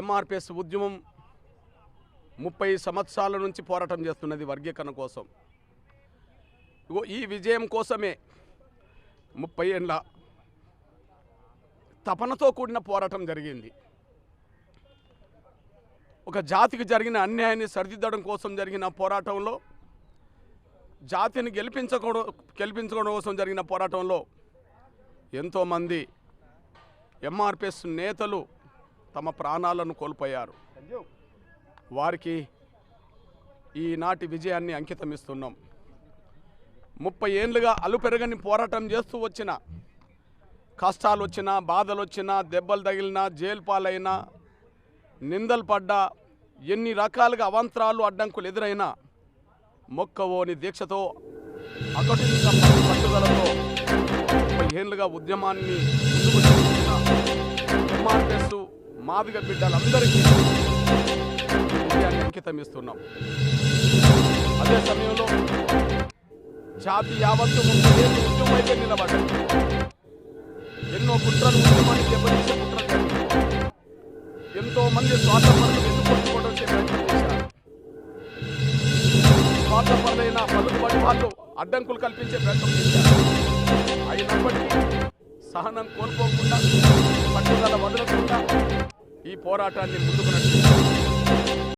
ఎంఆర్పిఎస్ ఉద్యమం ముప్పై సంవత్సరాల నుంచి పోరాటం చేస్తున్నది వర్గీకరణ కోసం. ఈ విజయం కోసమే ముప్పై ఏళ్ళ తపనతో కూడిన పోరాటం జరిగింది. ఒక జాతికి జరిగిన అన్యాయాన్ని సరిదిద్దడం కోసం జరిగిన పోరాటంలో జాతిని గెలిపించకూడదు గెలిపించుకోవడం కోసం జరిగిన పోరాటంలో ఎంతోమంది ఎంఆర్పిఎస్ నేతలు తమ ప్రాణాలను కోల్పోయారు. వారికి ఈనాటి విజయాన్ని అంకితమిస్తున్నాం. ముప్పై ఏళ్ళుగా అలుపెరగని పోరాటం చేస్తూ వచ్చిన కష్టాలు వచ్చినా బాధలు వచ్చినా దెబ్బలు తగిలినా జైలు పాలైనా నిందలు పడ్డా ఎన్ని రకాలుగా అవంతరాలు అడ్డంకులు ఎదురైనా మొక్కవోని దీక్షతో అకటించ పట్టుదలతో ముప్పై ఏళ్ళుగా ఉద్యమాన్ని ముందుకు మాదిగ బిడ్డలందరికీ విజయాన్ని అంకితం ఇస్తున్నాం. అదే సమయంలో జాతి యావత్తు ముప్పై ఏళ్ళు ఉద్యమం నిలబడ్డాయి ఎన్నో కుట్రలు ఉద్యమాన్ని దెబ్బతీసే కుట్రలు ఎంతో మంది స్వాతంత్రం ఎదుర్కొట్టుకోవడం చేశారు. స్వార్థపరులైన పలుకుబడి వాళ్ళు అడ్డంకులు కల్పించే ప్రయత్నం చేశారు. అయినప్పటికీ సహనం కోల్పోకుండా పట్టుదల వదలకుండా ఈ పోరాటాన్ని ముందుకు